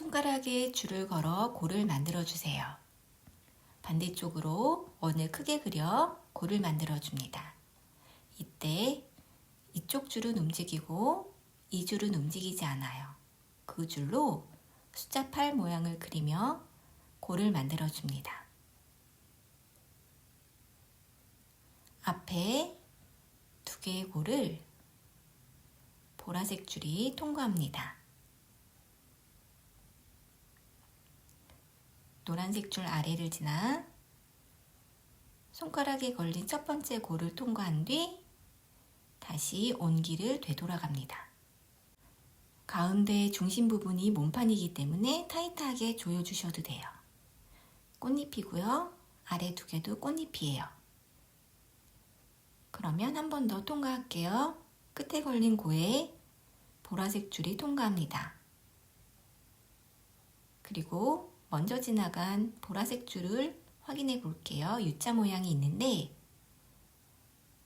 손가락에 줄을 걸어 골을 만들어 주세요. 반대쪽으로 원을 크게 그려 골을 만들어 줍니다. 이때 이쪽 줄은 움직이고 이 줄은 움직이지 않아요. 그 줄로 숫자 8 모양을 그리며 골을 만들어 줍니다. 앞에 두 개의 골을 보라색 줄이 통과합니다. 노란색 줄 아래를 지나 손가락에 걸린 첫 번째 골을 통과한 뒤 다시 온기를 되돌아갑니다. 가운데 중심 부분이 몸판이기 때문에 타이트하게 조여주셔도 돼요. 꽃잎이고요. 아래 두 개도 꽃잎이에요. 그러면 한 번 더 통과할게요. 끝에 걸린 고에 보라색 줄이 통과합니다. 그리고 먼저 지나간 보라색 줄을 확인해 볼게요. U자 모양이 있는데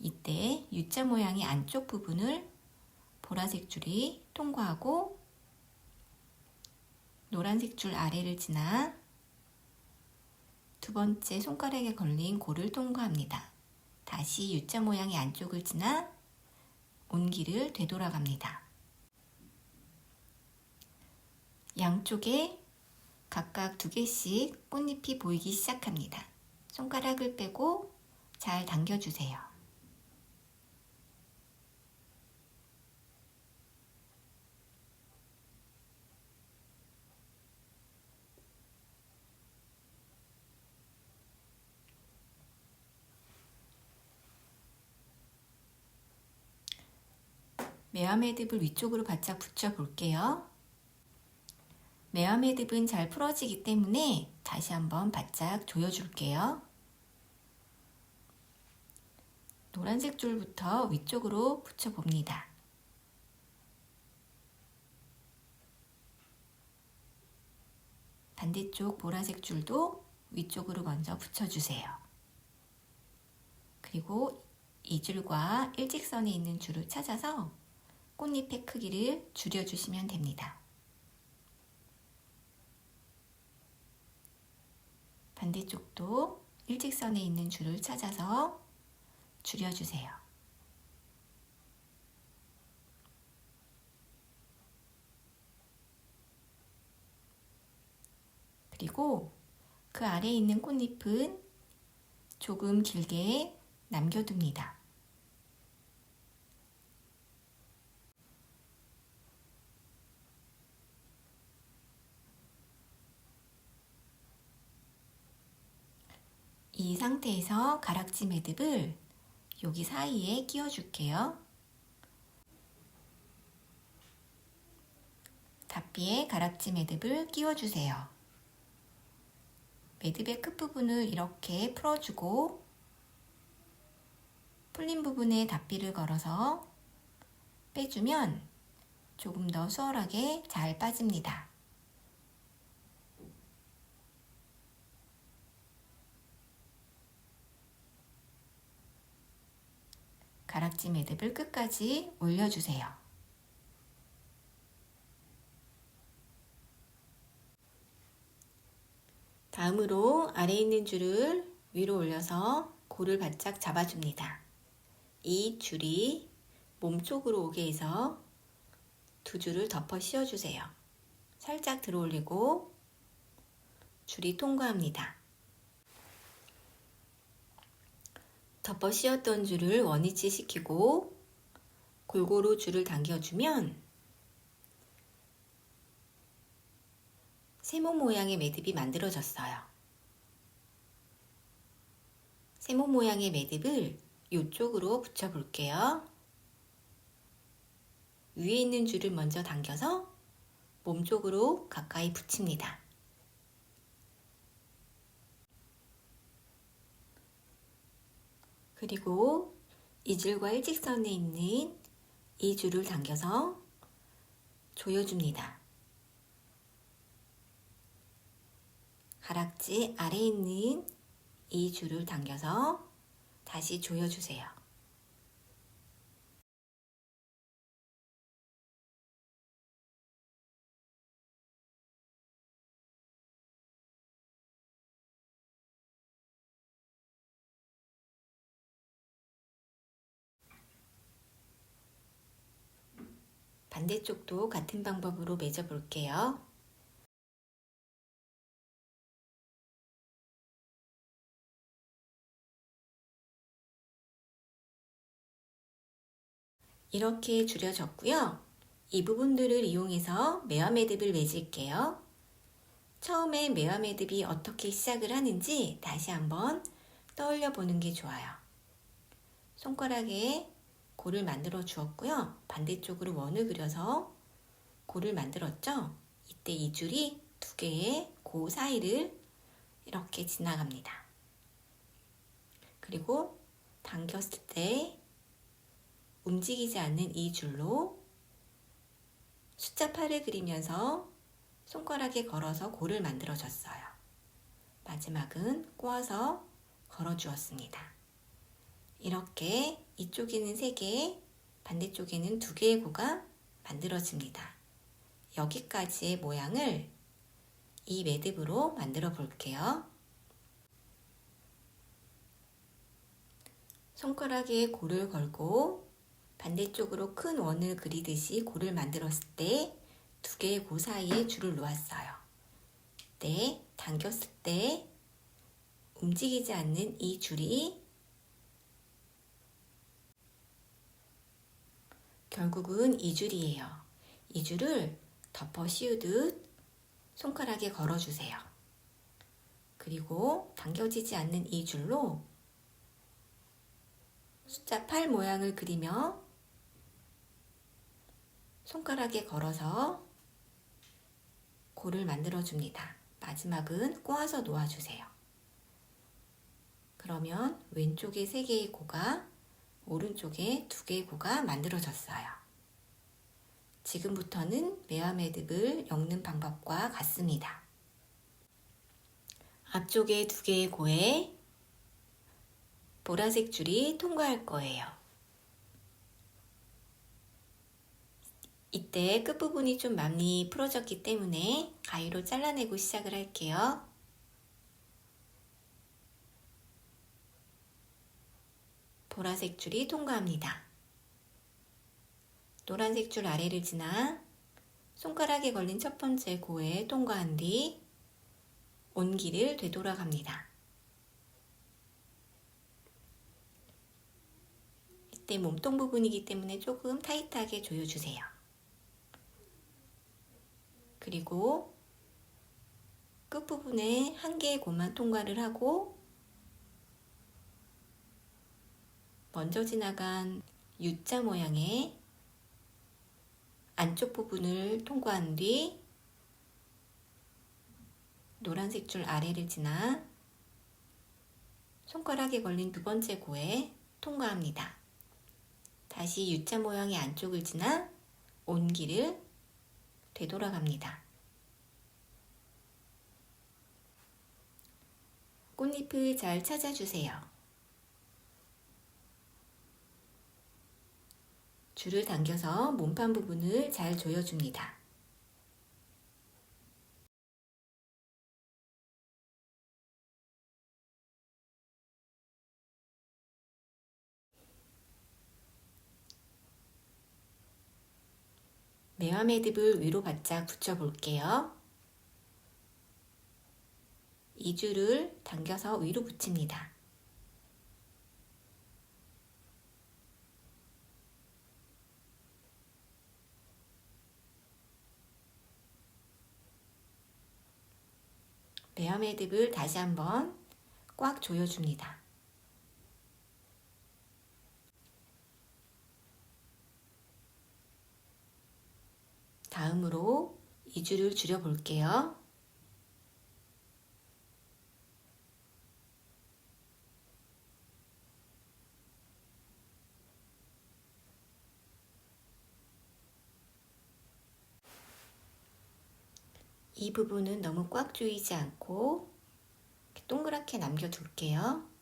이때 U자 모양의 안쪽 부분을 보라색 줄이 통과하고 노란색 줄 아래를 지나 두 번째 손가락에 걸린 골을 통과합니다. 다시 U자 모양의 안쪽을 지나 온기를 되돌아갑니다. 양쪽에 각각 두 개씩 꽃잎이 보이기 시작합니다. 손가락을 빼고 잘 당겨주세요. 매화 매듭을 위쪽으로 바짝 붙여 볼게요. 매화 매듭은 잘 풀어지기 때문에 다시 한번 바짝 조여줄게요. 노란색 줄부터 위쪽으로 붙여봅니다. 반대쪽 보라색 줄도 위쪽으로 먼저 붙여주세요. 그리고 이 줄과 일직선에 있는 줄을 찾아서 꽃잎의 크기를 줄여주시면 됩니다. 반대쪽도 일직선에 있는 줄을 찾아서 줄여주세요. 그리고 그 아래에 있는 꽃잎은 조금 길게 남겨둡니다. 이 상태에서 가락지 매듭을 여기 사이에 끼워줄게요. 답비에 가락지 매듭을 끼워주세요. 매듭의 끝부분을 이렇게 풀어주고 풀린 부분에 답비를 걸어서 빼주면 조금 더 수월하게 잘 빠집니다. 가락지 매듭을 끝까지 올려주세요. 다음으로 아래에 있는 줄을 위로 올려서 골을 바짝 잡아줍니다. 이 줄이 몸쪽으로 오게 해서 두 줄을 덮어 씌워주세요. 살짝 들어 올리고 줄이 통과합니다. 덮어 씌웠던 줄을 원위치 시키고 골고루 줄을 당겨주면 세모 모양의 매듭이 만들어졌어요. 세모 모양의 매듭을 이쪽으로 붙여 볼게요. 위에 있는 줄을 먼저 당겨서 몸쪽으로 가까이 붙입니다. 그리고 이 줄과 일직선에 있는 이 줄을 당겨서 조여줍니다. 가락지 아래에 있는 이 줄을 당겨서 다시 조여주세요. 반대쪽도 같은 방법으로 매져 볼게요. 이렇게 줄여졌고요. 이 부분들을 이용해서 매화 매듭을 매질게요. 처음에 매화 매듭이 어떻게 시작을 하는지 다시 한번 떠올려 보는 게 좋아요. 손가락에 골을 만들어 주었고요. 반대쪽으로 원을 그려서 골을 만들었죠. 이때 이 줄이 두 개의 고 사이를 이렇게 지나갑니다. 그리고 당겼을 때 움직이지 않는 이 줄로 숫자 8을 그리면서 손가락에 걸어서 골을 만들어 줬어요. 마지막은 꼬아서 걸어 주었습니다. 이렇게 이쪽에는 3개, 반대쪽에는 2개의 고가 만들어집니다. 여기까지의 모양을 이 매듭으로 만들어 볼게요. 손가락에 골을 걸고 반대쪽으로 큰 원을 그리듯이 골을 만들었을 때 두 개의 고 사이에 줄을 놓았어요. 네, 당겼을 때 움직이지 않는 이 줄이 결국은 이 줄이에요. 이 줄을 덮어 씌우듯 손가락에 걸어주세요. 그리고 당겨지지 않는 이 줄로 숫자 8 모양을 그리며 손가락에 걸어서 골을 만들어 줍니다. 마지막은 꼬아서 놓아주세요. 그러면 왼쪽에 3개의 고가, 오른쪽에 2개의 고가 만들어졌어요. 지금부터는 매화 매듭을 엮는 방법과 같습니다. 앞쪽에 2개의 고에 보라색 줄이 통과할 거예요. 이때 끝부분이 좀 많이 풀어졌기 때문에 가위로 잘라내고 시작을 할게요. 보라색 줄이 통과합니다. 노란색 줄 아래를 지나 손가락에 걸린 첫 번째 고에 통과한 뒤 온기를 되돌아갑니다. 이때 몸통 부분이기 때문에 조금 타이트하게 조여주세요. 그리고 끝부분에 한 개의 고만 통과를 하고 먼저 지나간 U자 모양의 안쪽 부분을 통과한 뒤 노란색 줄 아래를 지나 손가락에 걸린 두 번째 고에 통과합니다. 다시 U자 모양의 안쪽을 지나 온기를 되돌아갑니다. 꽃잎을 잘 찾아주세요. 줄을 당겨서 몸판 부분을 잘 조여줍니다. 매화 매듭을 위로 바짝 붙여볼게요. 이 줄을 당겨서 위로 붙입니다. 매화 매듭을 다시 한번 꽉 조여줍니다. 다음으로 이 줄을 줄여 볼게요. 이 부분은 너무 꽉 조이지 않고 동그랗게 남겨둘게요.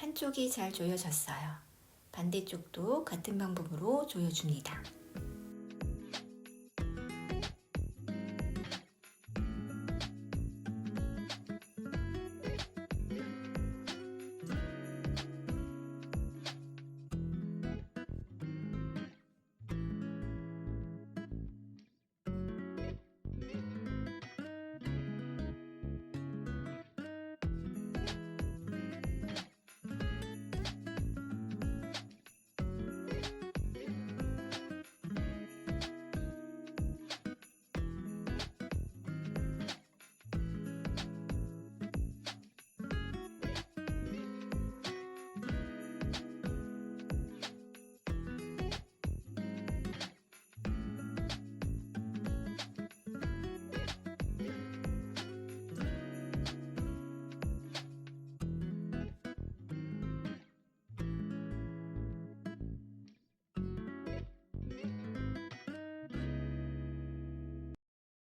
한쪽이 잘 조여졌어요. 반대쪽도 같은 방법으로 조여줍니다.